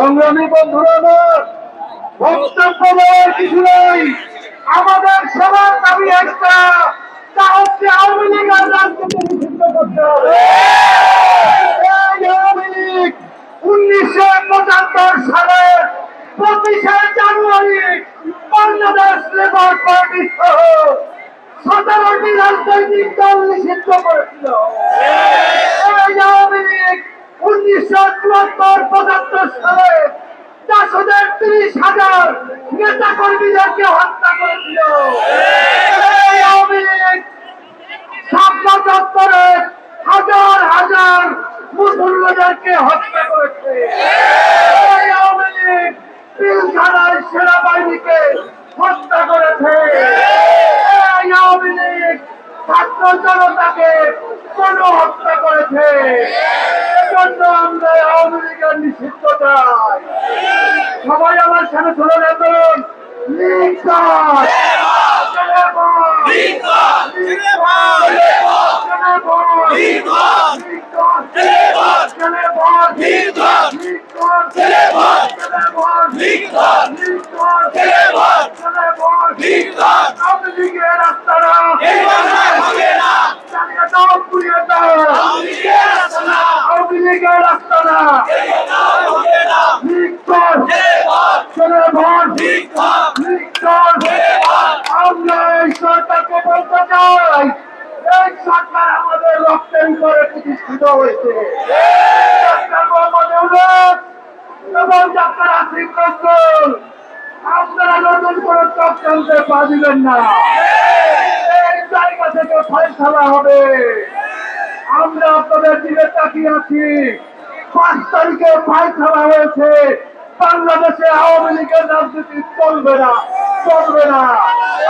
সংগ্রামী বন্ধুরা, আমার বক্তব্য কিছু আমাদের সবার দাবি একটা, তা হচ্ছে আওয়ামী রাজনীতি নিষিদ্ধ করতে হবে। লীগ উনিশশো পঁচাত্তর সালের পঁচিশে জানুয়ারি বাংলাদেশ লেবার পার্টি সহ সতেরোটি রাজনৈতিক দল নিষিদ্ধ করেছিল এই আওয়ামী লীগ উনিশশো চুয়াত্তর পঁচাত্তর সালে চারশোদের তিরিশ হাজার নেতা কর্মীদেরকে হত্যা করেছিল। আওয়ামী হাজার হাজার মুসল্লিদেরকে হত্যা করেছে। আওয়ামী লীগ সেনাবাহিনীকে হত্যা করেছে। আওয়ামী লীগ ছাত্র জনতাকে করেছে। আওয়ামী লীগের নিষিদ্ধ চাই সবাই আমার সামনে চলে যেতেন লীগ চাই রাস্তাটা চালিয়ে দাও পুড়িয়ে দাও আওয়ামী লীগের রাস্তাটা লীগ কর ছেলে ভোট লীগ কর আমরা এই বলতে চাই এই সরকার আমাদের রক্তের করে প্রতিষ্ঠিত হয়েছে এবং আপনারা নতুন করে চোখ টানতে পারবেন না এই জায়গা থেকে ফয়সালা হবে আমরা আপনাদের দিকে তাকিয়ে আছি। পাঁচ তারিখে ফয়সালা হয়েছে। বাংলাদেশে আওয়ামী লীগের রাজনীতি চলবে না চলবে না।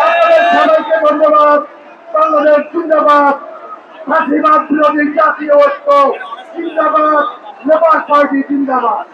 আপনাদের সবাইকে ধন্যবাদ। বাংলাদেশ জিন্দাবাদ। ফাঁসিবাদ বিরোধী জাতীয় ঐক্য জিন্দাবাদ। লেবার পার্টি জিন্দাবাদ।